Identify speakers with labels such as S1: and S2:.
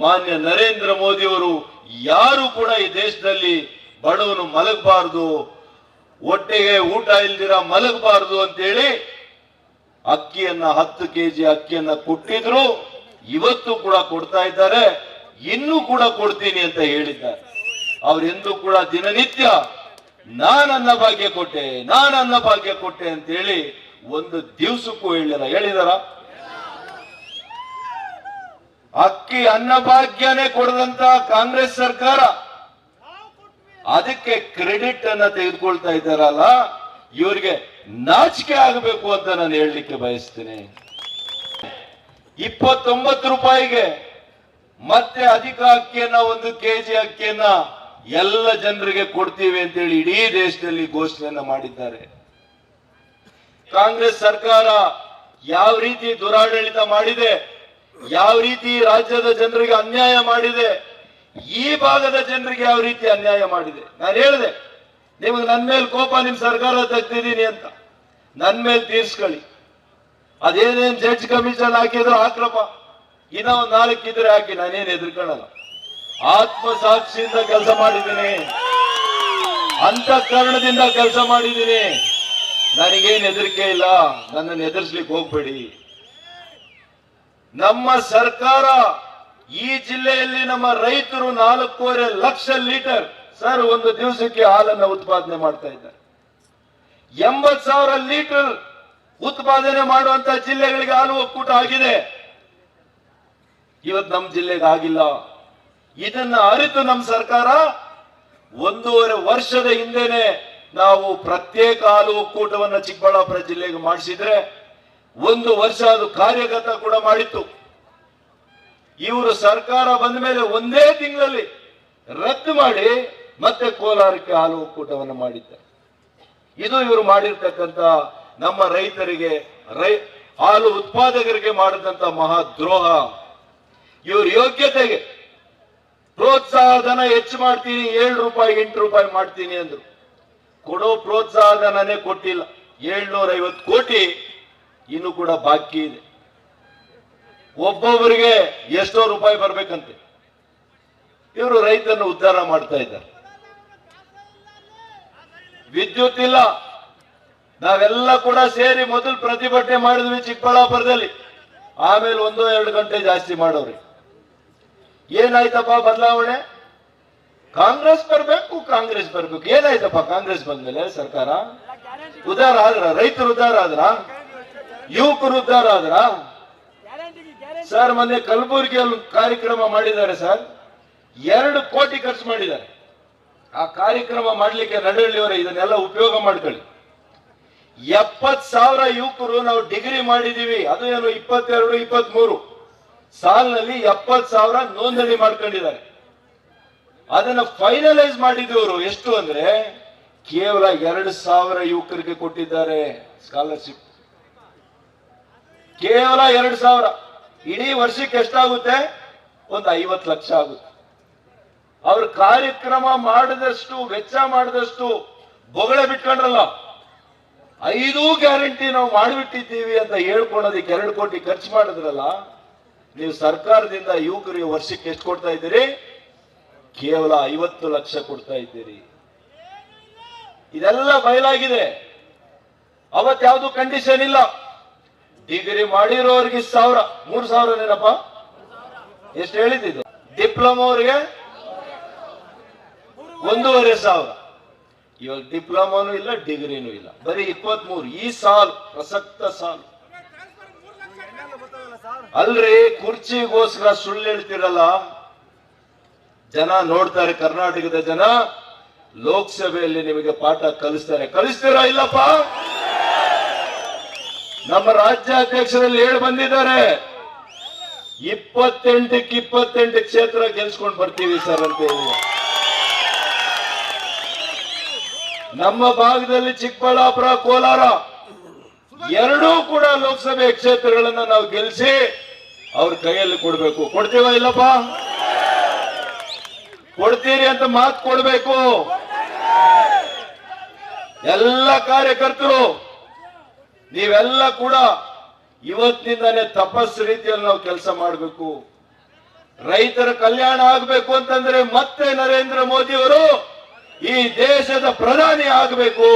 S1: ಮಾನ್ಯ ನರೇಂದ್ರ ಮೋದಿಯವರು ಯಾರು ಕೂಡ ಈ ದೇಶದಲ್ಲಿ ಬಡವನು ಮಲಗಬಾರದು, ಹೊಟ್ಟೆಗೆ ಊಟ ಇಲ್ದಿರ ಮಲಗಬಾರದು ಅಂತೇಳಿ ಅಕ್ಕಿಯನ್ನ ಹತ್ತು ಕೆಜಿ ಅಕ್ಕಿಯನ್ನ ಕೊಟ್ಟಿದ್ರು, ಇವತ್ತು ಕೂಡ ಕೊಡ್ತಾ ಇದ್ದಾರೆ, ಇನ್ನೂ ಕೂಡ ಕೊಡ್ತೀನಿ ಅಂತ ಹೇಳಿದ್ದಾರೆ. ಅವರೆಂದು ಕೂಡ ದಿನನಿತ್ಯ ನಾನನ್ನ ಭಾಗ್ಯ ಕೊಟ್ಟೆ ನಾನನ್ನ ಭಾಗ್ಯ ಕೊಟ್ಟೆ ಅಂತ ಹೇಳಿ ಒಂದು ದಿವಸಕ್ಕೂ ಹೇಳಿಲ್ಲ. ಹೇಳಿದಾರ? ಅಕ್ಕಿ ಅನ್ನಭಾಗ್ಯನೇ ಕೊಡದಂತ ಕಾಂಗ್ರೆಸ್ ಸರ್ಕಾರ. ಅದಕ್ಕೆ ಕ್ರೆಡಿಟ್ ಅನ್ನ ತೆಗೆದುಕೊಳ್ತಾ ಇದ್ದಾರಲ್ಲ, ಇವರಿಗೆ ನಾಚಿಕೆ ಆಗಬೇಕು ಅಂತ ನಾನು ಹೇಳಲಿಕ್ಕೆ ಬಯಸ್ತೇನೆ. ಇಪ್ಪತ್ತೊಂಬತ್ತು ರೂಪಾಯಿಗೆ ಮತ್ತೆ ಅಧಿಕ ಅಕ್ಕಿಯನ್ನ, ಒಂದು ಕೆಜಿ ಅಕ್ಕಿಯನ್ನ ಎಲ್ಲ ಜನರಿಗೆ ಕೊಡ್ತೀವಿ ಅಂತೇಳಿ ಇಡೀ ದೇಶದಲ್ಲಿ ಘೋಷಣೆಯನ್ನ ಮಾಡಿದ್ದಾರೆ. ಕಾಂಗ್ರೆಸ್ ಸರ್ಕಾರ ಯಾವ ರೀತಿ ದುರಾಡಳಿತ ಮಾಡಿದೆ ಯಾವ ರೀತಿ ರಾಜ್ಯದ ಜನರಿಗೆ ಅನ್ಯಾಯ ಮಾಡಿದೆ, ಈ ಭಾಗದ ಜನರಿಗೆ ಯಾವ ರೀತಿ ಅನ್ಯಾಯ ಮಾಡಿದೆ? ನಾನು ಹೇಳಿದೆ ನಿಮಗೆ ನನ್ನ ಮೇಲೆ ಕೋಪ ನಿಮ್ ಸರ್ಕಾರ ತೆಗ್ದಿದ್ದೀನಿ ಅಂತ. ನನ್ನ ಮೇಲೆ ತೀರ್ಸ್ಕೊಳ್ಳಿ. ಅದೇನೇನ್ ಜಡ್ಜ್ ಕಮಿಷನ್ ಹಾಕಿದ್ರು ಹಾಕ್ರಪ್ಪ. ಇನ್ನ ಒಂದ್ ನಾಲ್ಕು ಇದ್ರೆ ಹಾಕಿ, ನಾನೇನ್ ಎದುರ್ಕೊಳ್ಳಲ್ಲ. ಆತ್ಮಸಾಕ್ಷಿಯಿಂದ ಕೆಲಸ ಮಾಡಿದ್ದೀನಿ. ಅಂತಃಕರಣದಿಂದ ಕೆಲಸ ಮಾಡಿದ್ದೀನಿ. ನನಗೇನು ಹೆದರಿಕೆ ಇಲ್ಲ. ನನ್ನನ್ನು ಎದುರಿಸ್ಲಿಕ್ಕೆ ಹೋಗ್ಬೇಡಿ. ನಮ್ಮ ಸರ್ಕಾರ ಈ ಜಿಲ್ಲೆಯಲ್ಲಿ ನಮ್ಮ ರೈತರು ನಾಲ್ಕೂವರೆ ಲಕ್ಷ ಲೀಟರ್ ಸರ್ ಒಂದು ದಿವಸಕ್ಕೆ ಹಾಲನ್ನು ಉತ್ಪಾದನೆ ಮಾಡ್ತಾ ಇದ್ದಾರೆ. ಎಂಬತ್ ಸಾವಿರ ಲೀಟರ್ ಉತ್ಪಾದನೆ ಮಾಡುವಂತ ಜಿಲ್ಲೆಗಳಿಗೆ ಹಾಲು ಒಕ್ಕೂಟ ಆಗಿದೆ. ಇವತ್ತು ನಮ್ಮ ಜಿಲ್ಲೆಗೆ ಆಗಿಲ್ಲ. ಇದನ್ನ ಅರಿತು ನಮ್ಮ ಸರ್ಕಾರ ಒಂದೂವರೆ ವರ್ಷದ ಹಿಂದೆನೆ ನಾವು ಪ್ರತ್ಯೇಕ ಹಾಲು ಒಕ್ಕೂಟವನ್ನು ಚಿಕ್ಕಬಳ್ಳಾಪುರ ಜಿಲ್ಲೆಗೆ ಮಾಡಿಸಿದ್ರೆ ಒಂದು ವರ್ಷ ಅದು ಕಾರ್ಯಗತ ಕೂಡ ಮಾಡಿತ್ತು. ಇವರು ಸರ್ಕಾರ ಬಂದ ಮೇಲೆ ಒಂದೇ ತಿಂಗಳಲ್ಲಿ ರದ್ದು ಮಾಡಿ ಮತ್ತೆ ಕೋಲಾರಕ್ಕೆ ಹಾಲು ಒಕ್ಕೂಟವನ್ನು ಮಾಡಿದ್ದಾರೆ. ಇದು ಇವರು ಮಾಡಿರ್ತಕ್ಕಂಥ ನಮ್ಮ ರೈತರಿಗೆ, ರೈ, ಹಾಲು ಉತ್ಪಾದಕರಿಗೆ ಮಾಡಿದಂತ ಮಹಾದ್ರೋಹ. ಇವ್ರ ಯೋಗ್ಯತೆಗೆ ಪ್ರೋತ್ಸಾಹ ಧನ ಹೆಚ್ಚು ಮಾಡ್ತೀನಿ, ಏಳು ರೂಪಾಯಿ, ಎಂಟು ರೂಪಾಯಿ ಮಾಡ್ತೀನಿ ಅಂದ್ರು. ಕೊಡೋ ಪ್ರೋತ್ಸಾಹ ಧನನೇ ಕೊಟ್ಟಿಲ್ಲ. ಏಳ್ನೂರ ಐವತ್ತು ಕೋಟಿ ಇನ್ನು ಕೂಡ ಬಾಕಿ ಇದೆ. ಒಬ್ಬೊಬ್ಬರಿಗೆ ಎಷ್ಟೋ ರೂಪಾಯಿ ಬರ್ಬೇಕಂತೆ. ಇವರು ರೈತನ್ನು ಉದ್ಧಾರ ಮಾಡ್ತಾ ಇದ್ದಾರೆ. ವಿದ್ಯುತ್ ಇಲ್ಲ. ನಾವೆಲ್ಲ ಕೂಡ ಸೇರಿ ಮೊದಲು ಪ್ರತಿಭಟನೆ ಮಾಡಿದ್ವಿ ಚಿಕ್ಕಬಳ್ಳಾಪುರದಲ್ಲಿ. ಆಮೇಲೆ ಒಂದು ಎರಡು ಗಂಟೆ ಜಾಸ್ತಿ ಮಾಡೋರಿ. ಏನಾಯ್ತಪ್ಪ ಬದಲಾವಣೆ? ಕಾಂಗ್ರೆಸ್ ಬರಬೇಕು ಕಾಂಗ್ರೆಸ್ ಬರಬೇಕು. ಏನಾಯ್ತಪ್ಪ ಕಾಂಗ್ರೆಸ್ ಬಂದ್ಮೇಲೆ ಸರ್ಕಾರ? ಉದ್ಧಾರ ಆದ್ರ, ರೈತರು ಉದ್ಧಾರ ಆದ್ರ? ಯುವಕರು ಉದ್ಧಾರ ಆದ್ರ ಸರ್ ಮೊನ್ನೆ ಕಲಬುರಗಿಯಲ್ಲಿ ಕಾರ್ಯಕ್ರಮ ಮಾಡಿದ್ದಾರೆ ಸರ್ ಎರಡು ಕೋಟಿ ಖರ್ಚು ಮಾಡಿದ್ದಾರೆ. ಆ ಕಾರ್ಯಕ್ರಮ ಮಾಡಲಿಕ್ಕೆ ನಡಳ್ಳಿಯವರೇ ಇದನ್ನೆಲ್ಲ ಉಪಯೋಗ ಮಾಡ್ಕೊಳ್ಳಿ. ಎಪ್ಪತ್ ಸಾವಿರ ಯುವಕರು ನಾವು ಡಿಗ್ರಿ ಮಾಡಿದೀವಿ ಅದು ಏನು ಇಪ್ಪತ್ತೆರಡು ಇಪ್ಪತ್ತ್ ಮೂರು ಸಾಲಿನಲ್ಲಿ ಎಪ್ಪತ್ ಸಾವಿರ ನೋಂದಣಿ ಮಾಡ್ಕೊಂಡಿದ್ದಾರೆ. ಅದನ್ನ ಫೈನಲೈಸ್ ಮಾಡಿದವರು ಎಷ್ಟು ಅಂದ್ರೆ ಕೇವಲ ಎರಡು ಸಾವಿರ ಯುವಕರಿಗೆ ಕೊಟ್ಟಿದ್ದಾರೆ ಸ್ಕಾಲರ್ಶಿಪ್ ಕೇವಲ ಎರಡು ಸಾವಿರ. ಇಡೀ ವರ್ಷಕ್ಕೆ ಎಷ್ಟಾಗುತ್ತೆ? ಒಂದು ಐವತ್ತು ಲಕ್ಷ ಆಗುತ್ತೆ. ಅವ್ರ ಕಾರ್ಯಕ್ರಮ ಮಾಡಿದಷ್ಟು, ವೆಚ್ಚ ಮಾಡಿದಷ್ಟು ಬೊಗಳೆ ಬಿಟ್ಕೊಂಡ್ರಲ್ಲ, ಐದೂ ಗ್ಯಾರಂಟಿ ನಾವು ಮಾಡಿಬಿಟ್ಟಿದ್ದೀವಿ ಅಂತ ಹೇಳ್ಕೊಳೋದಕ್ಕೆ ಎರಡು ಕೋಟಿ ಖರ್ಚು ಮಾಡಿದ್ರಲ್ಲ, ನೀವು ಸರ್ಕಾರದಿಂದ ಯುವಕರಿಗೆ ವರ್ಷಕ್ಕೆ ಎಷ್ಟು ಕೊಡ್ತಾ ಇದ್ದೀರಿ? ಕೇವಲ ಐವತ್ತು ಲಕ್ಷ ಕೊಡ್ತಾ ಇದ್ದೀರಿ. ಇದೆಲ್ಲ ಬಯಲಾಗಿದೆ. ಅವತ್ ಯಾವುದು ಕಂಡೀಷನ್ ಇಲ್ಲ. ಡಿಗ್ರಿ ಮಾಡಿರೋರಿಗೆ ಸಾವಿರ, ಮೂರು ಸಾವಿರ ಏನಪ್ಪ? ಎಷ್ಟು ಹೇಳಿದ್ದು ಡಿಪ್ಲೊಮಾ ಅವರಿಗೆ ಒಂದೂವರೆ ಸಾವಿರ. ಇವಾಗ ಡಿಪ್ಲೊಮಾನು ಇಲ್ಲ, ಡಿಗ್ರಿನೂ ಇಲ್ಲ. ಬರೀ ಇಪ್ಪತ್ತ್ ಮೂರು ಈ ಸಾಲು, ಪ್ರಸಕ್ತ ಸಾಲು. ಅಲ್ರಿ, ಕುರ್ಚಿಗೋಸ್ಕರ ಸುಳ್ಳು ಹೇಳ್ತಿರಲ್ಲ? ಜನ ನೋಡ್ತಾರೆ, ಕರ್ನಾಟಕದ ಜನ. ಲೋಕಸಭೆಯಲ್ಲಿ ನಿಮಗೆ ಪಾಠ ಕಲಿಸ್ತಾರೆ. ಕಲಿಸ್ತೀರಾ ಇಲ್ಲಪ್ಪ? ನಮ್ಮ ರಾಜ್ಯಾಧ್ಯಕ್ಷರಲ್ಲಿ ಹೇಳಿ ಬಂದಿದ್ದಾರೆ. ಇಪ್ಪತ್ತೆಂಟಕ್ಕೆ ಇಪ್ಪತ್ತೆಂಟು ಕ್ಷೇತ್ರ ಗೆಲ್ಸ್ಕೊಂಡು ಬರ್ತೀವಿ ಸರ್ ಅಂತ ಹೇಳಿ. ನಮ್ಮ ಭಾಗದಲ್ಲಿ ಚಿಕ್ಕಬಳ್ಳಾಪುರ, ಕೋಲಾರ ಎರಡೂ ಕೂಡ ಲೋಕಸಭೆ ಕ್ಷೇತ್ರಗಳನ್ನ ನಾವು ಗೆಲ್ಲಿಸಿ ಅವ್ರ ಕೈಯಲ್ಲಿ ಕೊಡ್ಬೇಕು. ಕೊಡ್ತೀವ ಇಲ್ಲಪ್ಪ? ಕೊಡ್ತೀರಿ ಅಂತ ಮಾತು ಕೊಡ್ಬೇಕು. ಎಲ್ಲ ಕಾರ್ಯಕರ್ತರು ನೀವೆಲ್ಲ ಕೂಡ ಇವತ್ತಿನಿಂದಾನೇ ತಪಸ್ ರೀತಿಯಲ್ಲಿ ನಾವು ಕೆಲಸ ಮಾಡಬೇಕು. ರೈತರ ಕಲ್ಯಾಣ ಆಗಬೇಕು ಅಂತಂದ್ರೆ ಮತ್ತೆ ನರೇಂದ್ರ ಮೋದಿ ಅವರು ಈ ದೇಶದ ಪ್ರಧಾನಿ ಆಗಬೇಕು.